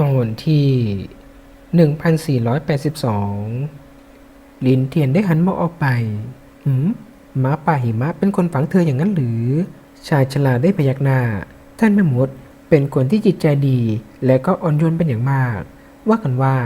ตอนที่ 1482 ลินเทียนได้หันมองออกไป หืมหมาป่าหิมะเป็นคนฝังเธออย่างนั้นหรือ ชายชราได้พยักหน้า ท่านแม่มดเป็นคนที่จิตใจดี และก็อ่อนโยนเป็นอย่างมาก ว่ากันว่า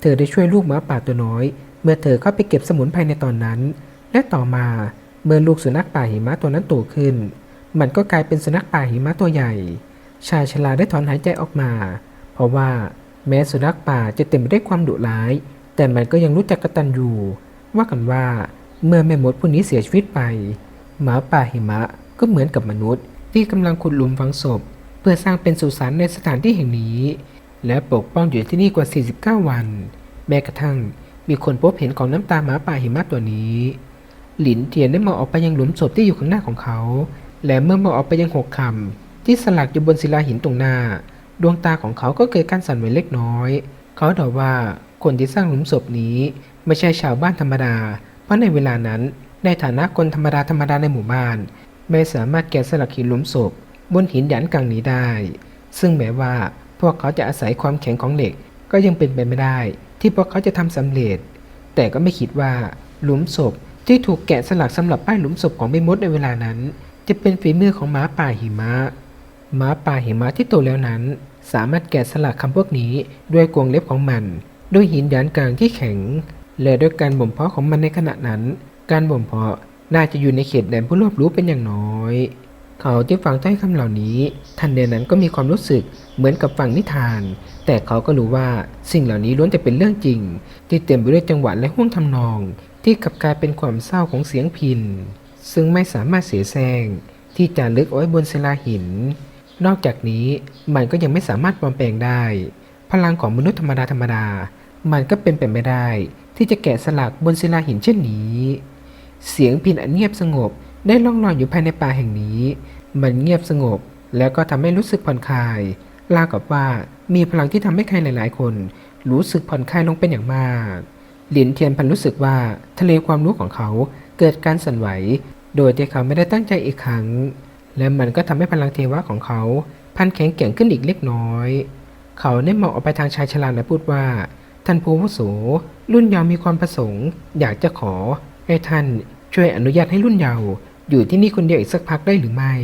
เธอได้ช่วยลูกหมาป่าตัวน้อย เมื่อเธอเข้าไปเก็บสมุนไพรในตอนนั้น และต่อมาเมื่อลูกสุนัขป่าหิมะตัวนั้นโตขึ้น มันก็กลายเป็นสุนัขป่าหิมะตัวใหญ่ ชายชราได้ถอนหายใจออกมา เพราะว่าแม้สุนัขป่าจะเต็มไปด้วยความดุร้าย แต่มันก็ยังรู้จักกตัญญูว่ากันว่าเมื่อแม่มดผู้นี้เสียชีวิตไป หมาป่าหิมะก็เหมือนกับมนุษย์ ที่กำลังขุดหลุมฝังศพ เพื่อสร้างเป็นสุสานในสถานที่แห่งนี้ และปกป้องอยู่ที่นี่กว่า 49 วัน แม้กระทั่งมีคนพบเห็นของน้ำตาหมาป่าหิมะตัวนี้ หลินเทียนได้มองออกไปยังหลุมศพที่อยู่ข้างหน้าของเขา และเมื่อมองออกไปยังหกคำที่สลักอยู่บนศิลาหินตรงหน้า ดวงตาของเขาก็เกิดการสั่นไหวเล็กน้อย เขาเดาว่าคนที่สร้างหลุมศพนี้ไม่ใช่ชาวบ้านธรรมดา เพราะในเวลานั้นในฐานะคนธรรมดาธรรมดาในหมู่บ้าน ไม่สามารถแกะสลักหินหลุมศพ บนหินหยันกลางนี้ได้ ซึ่งแม้ว่าพวกเขาจะอาศัยความแข็งของเหล็กก็ยังเป็นไปไม่ได้ ที่พวกเขาจะทำสำเร็จ แต่ก็ไม่คิดว่าหลุมศพที่ถูกแกะสลักสำหรับป้ายหลุมศพของแม่มดในเวลานั้น จะเป็นฝีมือของหมาป่าหิมะหมาป่าหิมะที่โตแล้วนั้น สามารถแกะสลักคำพวกนี้ด้วยกรงเล็บของมัน ด้วยหินหยานกลางที่แข็ง และด้วยการบ่มเพาะของมันในขณะนั้น การบ่มเพาะน่าจะอยู่ในเขตแดนผู้รอบรู้เป็นอย่างน้อย เขาที่ฟังถ้อยคำเหล่านี้ทันใดนั้นก็มีความรู้สึกเหมือนกับฟังนิทาน แต่เขาก็รู้ว่าสิ่งเหล่านี้ล้วนแต่เป็นเรื่องจริง ที่เต็มไปด้วยจังหวะและห่วงทำนอง ที่กลับกลายเป็นความเศร้าของเสียงพินซึ่งไม่สามารถเสียแซงที่จะลึกเอาไว้บนศิลาหิน นอกจากนี้มันก็ยังไม่สามารถปลอมแปลงได้ พลังของมนุษย์ธรรมดาธรรมดา มันก็เป็นไปไม่ได้ ที่จะแกะสลักบนศิลาหินเช่นนี้ เสียงพินอันเงียบสงบได้ล่องลอยอยู่ภายในป่าแห่งนี้ มันเงียบสงบ แล้วก็ทำให้รู้สึกผ่อนคลายราวกับว่ามีพลังที่ทำให้ใครหลาย ๆ คน รู้สึกผ่อนคลายลงเป็นอย่างมากหลินเทียนพันรู้สึกว่าทะเลความรู้ของเขาเกิดการสั่นไหว โดยที่เขาไม่ได้ตั้งใจอีกครั้ง และมันก็ทำให้พลังเทวะของเขาพันแข็งแกร่งขึ้นอีกเล็กน้อย เขาได้มองออกไปทางชายชราและพูดว่า ท่านผู้วุโสรุ่นเยาว์มีความประสงค์ อยากจะขอให้ท่านช่วยอนุญาตให้รุ่นเยาว์อยู่ที่นี่คนเดียวอีกสักพักได้หรือไม่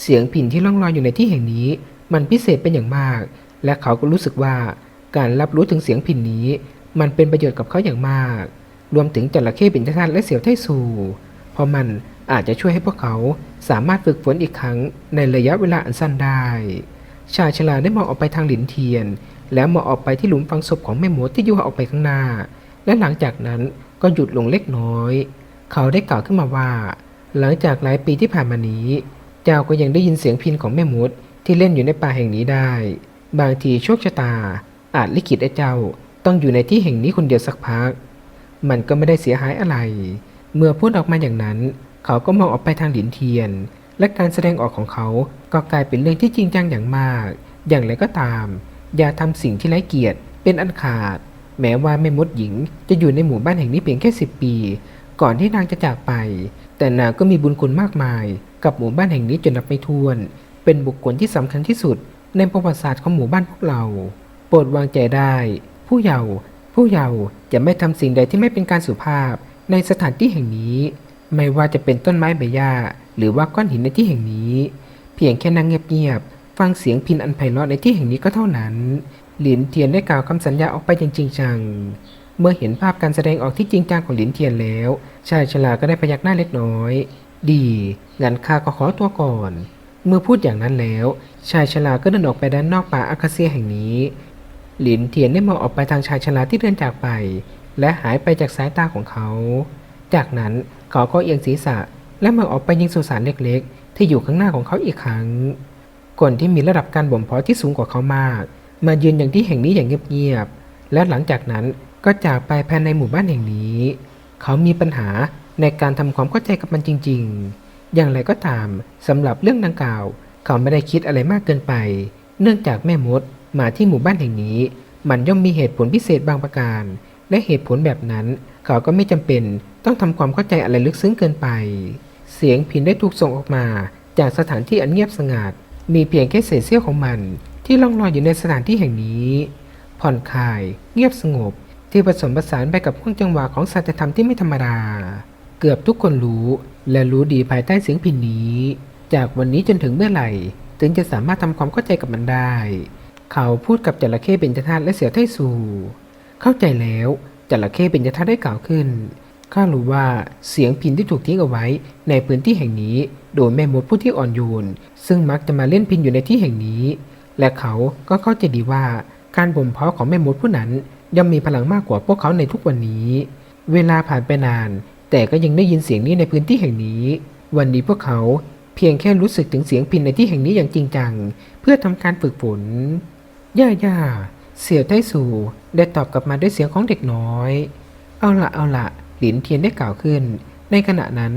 เสียงผินที่ล่องลอยอยู่ในที่แห่งนี้ มันพิเศษเป็นอย่างมาก และเขาก็รู้สึกว่าการรับรู้ถึงเสียงผินนี้ มันเป็นประโยชน์กับเขาอย่างมาก รวมถึงจระเข้บินทานและเสี่ยวไทซูพราะมัน อาจจะช่วยให้พวกเขาสามารถฝึกฝนอีกครั้งในระยะเวลาอันสั้นได้ ชายชราได้มองออกไปทางหลินเทียน แล้วมองออกไปที่หลุมฝังศพของแม่หมูที่ยู่ออกไปข้างหน้า และหลังจากนั้นก็หยุดลงเล็กน้อย เขาได้กล่าวขึ้นมาว่า หลังจากหลายปีที่ผ่านมานี้ เจ้าก็ยังได้ยินเสียงพินของแม่มดที่เล่นอยู่ในป่าแห่งนี้ได้ บางทีโชคชะตา อาจลิขิตให้เจ้าต้องอยู่ในที่แห่งนี้คนเดียวสักพัก มันก็ไม่ได้เสียหายอะไร เมื่อพูดออกมาอย่างนั้น เขาก็มองออกไปทางหลินเทียน และการแสดงออกของเขาก็กลายเป็นเรื่องที่จริงจังอย่างมาก อย่างไรก็ตาม อย่าทำสิ่งที่ไร้เกียรติเป็นอันขาด แม้ว่าแม่มดหญิงจะอยู่ในหมู่บ้านแห่งนี้เพียงแค่สิบปี ก่อนที่นางจะจากไป แต่นางก็มีบุญคุณมากมาย กับหมู่บ้านแห่งนี้จนนับไม่ถ้วน เป็นบุคคลที่สำคัญที่สุด ในประวัติศาสตร์ของหมู่บ้านพวกเรา โปรดวางใจได้ ผู้เยาว์ผู้เยาว์จะไม่ทำสิ่งใดที่ไม่เป็นการสุภาพในสถานที่แห่งนี้ ไม่ว่าจะเป็นต้นไม้ใบหญ้าหรือว่าก้อนหินในที่แห่งนี้ เพียงแค่นั่งเงียบๆฟังเสียงพินอันไพเราะในที่แห่งนี้ก็เท่านั้น หลินเทียนได้กล่าวคำสัญญาออกไปจริงจังเมื่อเห็นภาพการแสดงออกที่จริงจังของหลินเทียนแล้ว ชายชราก็ได้พยักหน้าเล็กน้อย ดีงั้นข้าก็ขอตัวก่อน เมื่อพูดอย่างนั้นแล้ว ชายชราก็เดินออกไปด้านนอกป่าอาคาเซียแห่งนี้ หลินเทียนได้มองออกไปทางชายชราที่เดินจากไป และหายไปจากสายตาของเขา จากนั้นเขาก็เอียงศีรษะและมองออกไปยังสุสานเล็กๆ ที่อยู่ข้างหน้าของเขาอีกครั้ง คนที่มีระดับการบ่มเพาะที่สูงกว่าเขามาก มายืนอย่างที่แห่งนี้อย่างเงียบๆ และหลังจากนั้นก็จากไปภายในหมู่บ้านแห่งนี้ เขามีปัญหาในการทำความเข้าใจกับมันจริง ๆ อย่างไรก็ตามสำหรับเรื่องดังกล่าว เขาไม่ได้คิดอะไรมากเกินไป เนื่องจากแม่มดมาที่หมู่บ้านแห่งนี้ มันย่อมมีเหตุผลพิเศษบางประการ และเหตุผลแบบนั้น เขาก็ไม่จำเป็นต้องทำความเข้าใจอะไรลึกซึ้งเกินไป เสียงพินได้ถูกส่งออกมาจากสถานที่อันเงียบสงัด มีเพียงแค่เศษเสี้ยวของมัน ที่ล่องลอยอยู่ในสถานที่แห่งนี้ ผ่อนคลาย เงียบสงบ ที่ผสมผสานไปกับห่วงจังหวะของสัจธรรมที่ไม่ธรรมดา เกือบทุกคนรู้และรู้ดีภายใต้เสียงพินนี้ จากวันนี้จนถึงเมื่อไหร่ ถึงจะสามารถทำความเข้าใจกับมันได้ เขาพูดกับจระเข้เบญจธาตุและเสือไทสูเข้าใจแล้ว จระเข้เบญจธาตุได้กล่าวขึ้น ข้ารู้ว่าเสียงพินที่ถูกทิ้งเอาไว้ในพื้นที่แห่งนี้ โดยแม่มดผู้ที่อ่อนโยน ซึ่งมักจะมาเล่นพินอยู่ในที่แห่งนี้ และเขาก็เข้าใจดีว่าการบ่มเพาะของแม่มดผู้นั้นย่อมมีพลังมากกว่าพวกเขาในทุกวันนี้ เวลาผ่านไปนาน แต่ก็ยังได้ยินเสียงนี้ในพื้นที่แห่งนี้ วันนี้พวกเขาเพียงแค่รู้สึกถึงเสียงพินในที่แห่งนี้อย่างจริงจัง เพื่อทำการฝึกฝน ย่าย่า เสี่ยวไต้สู่ได้ตอบกลับมาด้วยเสียงของเด็กน้อย เอาละเอาละหลินเทียนได้กล่าวขึ้น ในขณะนั้น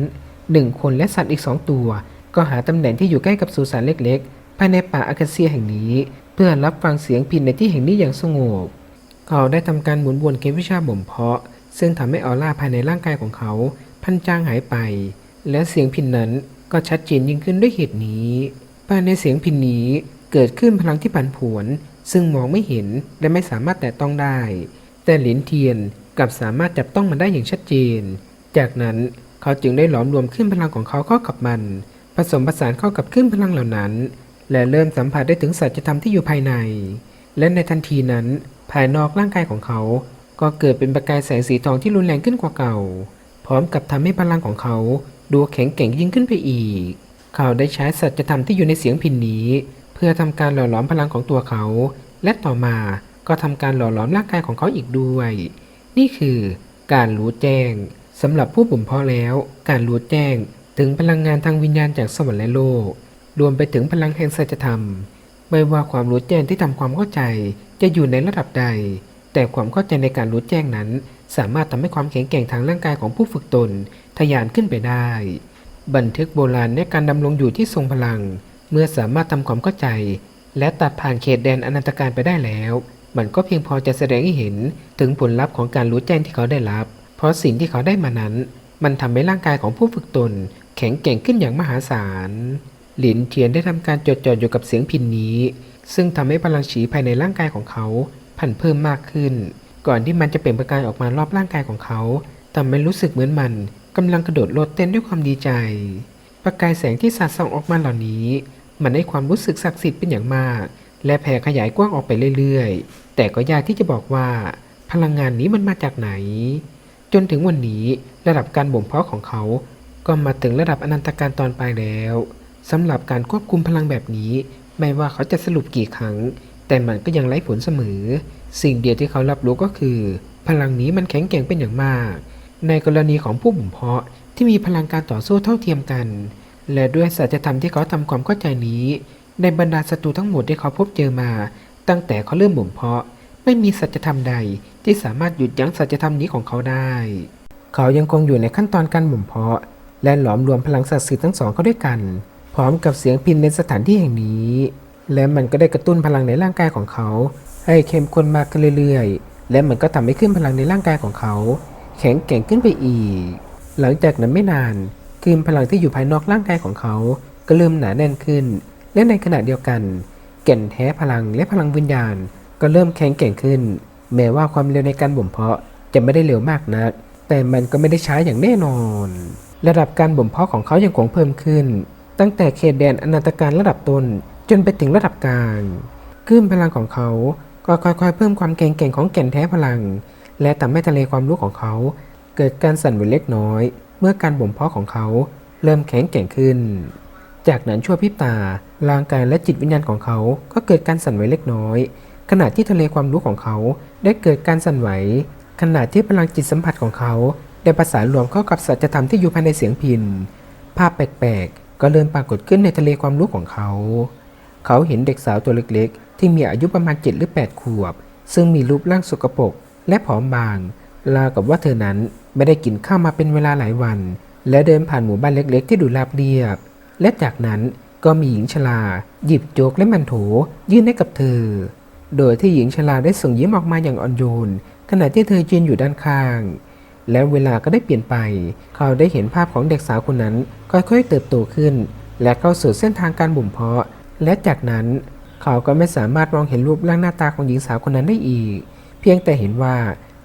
หนึ่งคนและสัตว์อีกสองตัว ก็หาตำแหน่งที่อยู่ใกล้กับสุสานเล็กๆ ภายในป่าอากาเซียแห่งนี้ เพื่อรับฟังเสียงพินในที่แห่งนี้อย่างสงบ เขาได้ทำการหมุนวนเกมวิชาบ่มเพาะ ซึ่งทำให้ออร่าภายในร่างกายของเขา พันจางหายไป และเสียงพินนั้นก็ชัดเจนยิ่งขึ้นด้วยเหตุนี้ภายในเสียงพินนี้เกิดขึ้นพลังที่ผันผวน ซึ่งมองไม่เห็นและไม่สามารถแตะต้องได้ แต่หลินเทียนกลับสามารถจับต้องมันได้อย่างชัดเจน จากนั้นเขาจึงได้หลอมรวมขึ้นพลังของเขาเข้ากับมัน ผสมผสานเข้ากับขึ้นพลังเหล่านั้น และเริ่มสัมผัสได้ถึงสัจธรรมที่อยู่ภายใน และในทันทีนั้น ภายนอกร่างกายของเขา ก็เกิดเป็นประกายแสงสีทองที่รุนแรงขึ้นกว่าเก่า พร้อมกับทำให้พลังของเขาดูแข็งแกร่งยิ่งขึ้นไปอีก เขาได้ใช้สัจธรรมที่อยู่ในเสียงพินนี้ เพื่อทำการหล่อหลอมพลังของตัวเขา และต่อมาก็ทำการหล่อหลอมร่างกายของเขาอีกด้วย นี่คือการรู้แจ้งสำหรับผู้บ่มเพาะแล้ว การรู้แจ้งถึงพลังงานทางวิญญาณจากสวรรค์และโลก รวมไปถึงพลังแห่งสัจธรรม ไม่ว่าความรู้แจ้งที่ทำความเข้าใจจะอยู่ในระดับใด แต่ความเข้าใจในการรู้แจ้งนั้น สามารถทำให้ความแข็งแกร่งทางร่างกายของผู้ฝึกตนทะยานขึ้นไปได้ บันทึกโบราณในการดำรงอยู่ที่ทรงพลัง เมื่อสามารถทำความเข้าใจ และตัดผ่านเขตแดนอนันตการไปได้แล้ว มันก็เพียงพอจะแสดงให้เห็นถึงผลลัพธ์ของการรู้แจ้งที่เขาได้รับ เพราะสิ่งที่เขาได้มานั้น มันทำให้ร่างกายของผู้ฝึกตน แข็งแกร่งขึ้นอย่างมหาศาล หลินเทียนได้ทำการจดจ่ออยู่กับเสียงพินนี้ ซึ่งทำให้พลังฉีภายในร่างกายของเขาพันเพิ่มมากขึ้น ก่อนที่มันจะเปล่งประกายออกมารอบร่างกายของเขาทำให้รู้สึกเหมือนมันกำลังกระโดดโลดเต้นด้วยความดีใจ ประกายแสงที่สาดส่องออกมาเหล่านี้ มันให้ความรู้สึกศักดิ์สิทธิ์เป็นอย่างมาก และแผ่ขยายกว้างออกไปเรื่อยๆ แต่ก็ยากที่จะบอกว่า พลังงานนี้มันมาจากไหน จนถึงวันนี้ระดับการบ่มเพาะของเขาก็มาถึงระดับอนันตการตอนปลายแล้วสำหรับการควบคุมพลังแบบนี้ ไม่ว่าเขาจะสรุปกี่ครั้ง แต่มันก็ยังไร้ผลเสมอ สิ่งเดียวที่เขารับรู้ก็คือ พลังนี้มันแข็งแกร่งเป็นอย่างมาก ในกรณีของผู้บ่มเพาะที่มีพลังการต่อสู้เท่าเทียมกัน และด้วยสัจธรรมที่เขาทำความเข้าใจนี้ ในบรรดาศัตรูทั้งหมดที่เขาพบเจอมา ตั้งแต่เขาเริ่มบ่มเพาะ ไม่มีสัจธรรมใดที่สามารถหยุดยั้งสัจธรรมนี้ของเขาได้ เขายังคงอยู่ในขั้นตอนการบ่มเพาะ และหลอมรวมพลังศักดิ์สิทธิ์ทั้งสองเข้าด้วยกัน พร้อมกับเสียงพินในสถานที่แห่งนี้ และมันก็ได้กระตุ้นพลังในร่างกายของเขา ให้เข้มข้นมากขึ้นเรื่อยๆ และมันก็ทำให้ขึ้นพลังในร่างกายของเขา แข็งแกร่งขึ้นไปอีก หลังจากนั้นไม่นาน ลื่นพลังที่อยู่ภายนอกร่างกายของเขา ก็เริ่มหนาแน่นขึ้น และในขณะเดียวกัน แก่นแท้พลังและพลังวิญญาณ ก็เริ่มแข็งแกร่งขึ้น แม้ว่าความเร็วในการบ่มเพาะจะไม่ได้เร็วมากนัก แต่มันก็ไม่ได้ช้าอย่างแน่นอน ระดับการบ่มเพาะของเขายังคงเพิ่มขึ้น ตั้งแต่เขตแดนอนันตการระดับต้นจนไปถึงระดับกลางคลื่นพลังของเขาก็ค่อยๆเพิ่มความแข็งแกร่งของแก่นแท้พลัง และทำให้ทะเลความรู้ของเขา เกิดการสั่นไหวเล็กน้อย เมื่อการบ่มเพาะของเขาเริ่มแข็งแกร่งขึ้น จากนั้นชั่วพริบตาร่างกายและจิตวิญญาณของเขาก็เกิดการสั่นไหวเล็กน้อย ขณะที่ทะเลความรู้ของเขาได้เกิดการสั่นไหว ขณะที่พลังจิตสัมผัสของเขาได้ประสานรวมเข้ากับสัจธรรมที่อยู่ภายในเสียงพินภาพแปลกๆ ก็เริ่มปรากฏขึ้นในทะเลความรู้ของเขา เขาเห็นเด็กสาวตัวเล็กๆ ที่มีอายุประมาณ7หรือ8ขวบ ซึ่งมีรูปร่างสกปรกและผอมบางราวกับว่าเธอนั้น ไม่ได้กินข้าวมาเป็นเวลาหลายวัน และเดินผ่านหมู่บ้านเล็กๆ ที่ดูราบเรียบ และจากนั้นก็มีหญิงชราหยิบโจกและมันโถยื่นให้กับเธอ โดยที่หญิงชราได้ส่งยิ้มออกมาอย่างอ่อนโยน ขณะที่เธอยืนอยู่ด้านข้าง แล้วเวลาก็ได้เปลี่ยนไป เขาได้เห็นภาพของเด็กสาวคนนั้นค่อยๆเติบโตขึ้น และเข้าสู่เส้นทางการบ่มเพาะ และจากนั้นเขาก็ไม่สามารถมองเห็นรูปร่างหน้าตาของหญิงสาวคนนั้นได้อีก เพียงแต่เห็นว่า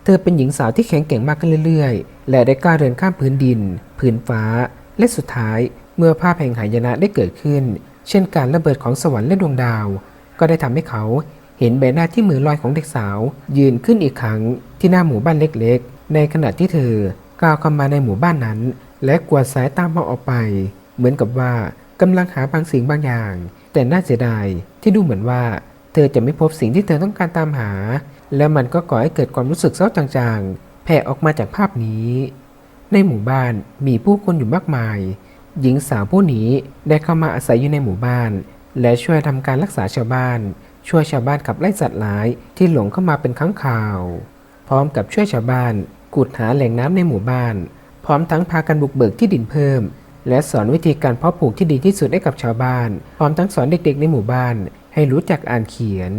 เธอเป็นหญิงสาวที่แข็งแกร่งมากขึ้นเรื่อยๆ และได้ก้าวเดินข้ามพื้นดิน พื้นฟ้า และสุดท้าย เมื่อภาพแห่งหายนะได้เกิดขึ้น เช่นการระเบิดของสวรรค์และดวงดาว ก็ได้ทำให้เขาเห็นใบหน้าที่เหมือนลอยของเด็กสาว ยืนขึ้นอีกครั้งที่หน้าหมู่บ้านเล็กๆ ในขณะที่เธอก้าวเข้ามาในหมู่บ้านนั้น และกวาดสายตามองออกไป เหมือนกับว่ากำลังหาบางสิ่งบางอย่าง แต่น่าเสียดายที่ดูเหมือนว่า เธอจะไม่พบสิ่งที่เธอต้องการตามหา และมันก็ก่อให้เกิดความรู้สึกเศร้าจางๆ แผ่ออกมาจากภาพนี้ ในหมู่บ้านมีผู้คนอยู่มากมาย หญิงสาวผู้นี้ได้เข้ามาอาศัยอยู่ในหมู่บ้าน และช่วยทำการรักษาชาวบ้าน ช่วยชาวบ้านขับไล่สัตว์ร้ายที่หลงเข้ามาเป็นครั้งข่าว พร้อมกับช่วยชาวบ้านขุดหาแหล่งน้ำในหมู่บ้าน พร้อมทั้งพากันบุกเบิกที่ดินเพิ่ม และสอนวิธีการเพาะปลูกที่ดีที่สุดให้กับชาวบ้าน พร้อมทั้งสอนเด็กๆ ในหมู่บ้าน ให้รู้จักอ่านเขียน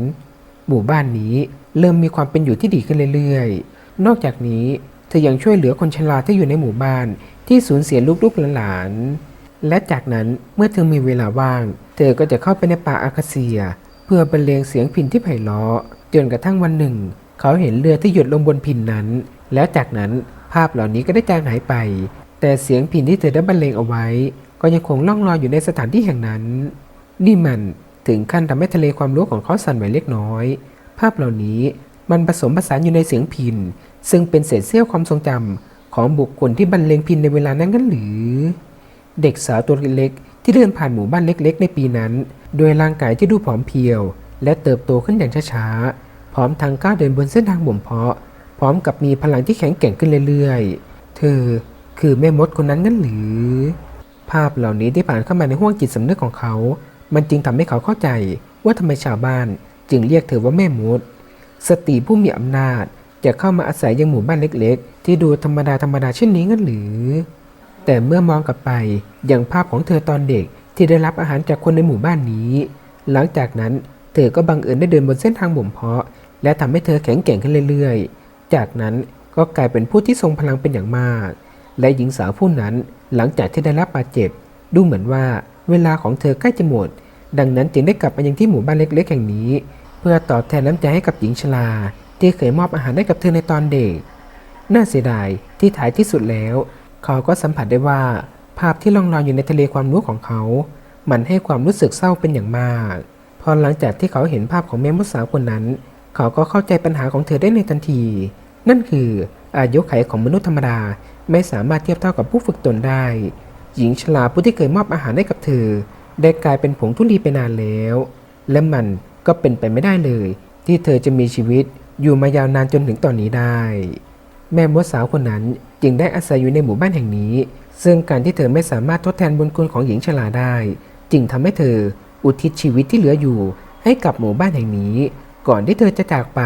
หมู่บ้านนี้ เริ่มมีความเป็นอยู่ที่ดีขึ้นเรื่อยๆ นอกจากนี้เธอยังช่วยเหลือคนชราที่อยู่ในหมู่บ้านที่สูญเสียลูกๆหลานๆ และจากนั้นเมื่อเธอมีเวลาว่าง เธอก็จะเข้าไปในป่าอาคาเซีย เพื่อบรรเลงเสียงพินที่ไพเราะจนกระทั่งวันหนึ่ง เขาเห็นเรือที่หยุดลงบนพินนั้น แล้วจากนั้นภาพเหล่านี้ก็ได้จางหายไป แต่เสียงพินที่เธอได้บรรเลงเอาไว้ ก็ยังคงล่องลอยอยู่ในสถานที่แห่งนั้น นี่มันถึงขั้นทำให้ทะเลความรู้ของเขาสั่นไหวเล็กน้อย ภาพเหล่านี้มันผสมผสานอยู่ในเสียงพิน ซึ่งเป็นเศษเสี้ยวความทรงจำของบุคคลที่บรรเลงพินในเวลานั้นกันหรือ เด็กสาวตัวเล็กๆที่เดินผ่านหมู่บ้านเล็กๆ ในปีนั้น โดยร่างกายที่ดูผอมเพรียว และเติบโตขึ้นอย่างช้าๆ พร้อมทางก้าวเดินบนเส้นทางบ่มเพาะ พร้อมกับมีพลังที่แข็งแกร่งขึ้นเรื่อยๆ เธอคือแม่มดคนนั้นงั้นหรือ ภาพเหล่านี้ได้ผ่านเข้ามาในห้วงจิตสำนึกของเขา มันจึงทำให้เขาเข้าใจว่าทำไมชาวบ้าน จึงเรียกเธอว่าแม่มด สตรีผู้มีอำนาจจะเข้ามาอาศัยยังหมู่บ้านเล็ก ๆ ที่ดูธรรมดาธรรมดาเช่นนี้งั้นหรือ แต่เมื่อมองกลับไปอย่างภาพของเธอตอนเด็กที่ได้รับอาหารจากคนในหมู่บ้านนี้ หลังจากนั้นเธอก็บังเอิญได้เดินบนเส้นทางบ่มเพาะ และทำให้เธอแข็งแกร่งขึ้นเรื่อยๆ จากนั้นก็กลายเป็นผู้ที่ทรงพลังเป็นอย่างมาก และหญิงสาวผู้นั้นหลังจากที่ได้รับบาดเจ็บ ดูเหมือนว่าเวลาของเธอใกล้จะหมด ดังนั้นจึงได้กลับมายังที่หมู่บ้านเล็กๆแห่งนี้ เพื่อตอบแทนน้ำใจให้กับหญิงชรา ที่เคยมอบอาหารให้กับเธอในตอนเด็ก น่าเสียดายที่ท้ายที่สุดแล้ว เขาก็สัมผัสได้ว่า ภาพที่ล่องลอยอยู่ในทะเลความรู้ของเขา มันให้ความรู้สึกเศร้าเป็นอย่างมาก พอหลังจากที่เขาเห็นภาพของแม่มดสาวคนนั้น เขาก็เข้าใจปัญหาของเธอได้ในทันที นั่นคืออายุไขของมนุษย์ธรรมดาไม่สามารถเทียบเท่ากับผู้ฝึกตนได้ หญิงชราผู้ที่เคยมอบอาหารให้กับเธอ ได้กลายเป็นผงทุลีไปนานแล้ว และมันก็เป็นไปไม่ได้เลย ที่เธอจะมีชีวิตอยู่มายาวนานจนถึงตอนนี้ได้ แม่มดสาวคนนั้นจึงได้อาศัยอยู่ในหมู่บ้านแห่งนี้ ซึ่งการที่เธอไม่สามารถทดแทนบุญคุณของหญิงชราได้ จึงทำให้เธออุทิศชีวิตที่เหลืออยู่ให้กับหมู่บ้านแห่งนี้ ก่อนที่เธอจะจากไป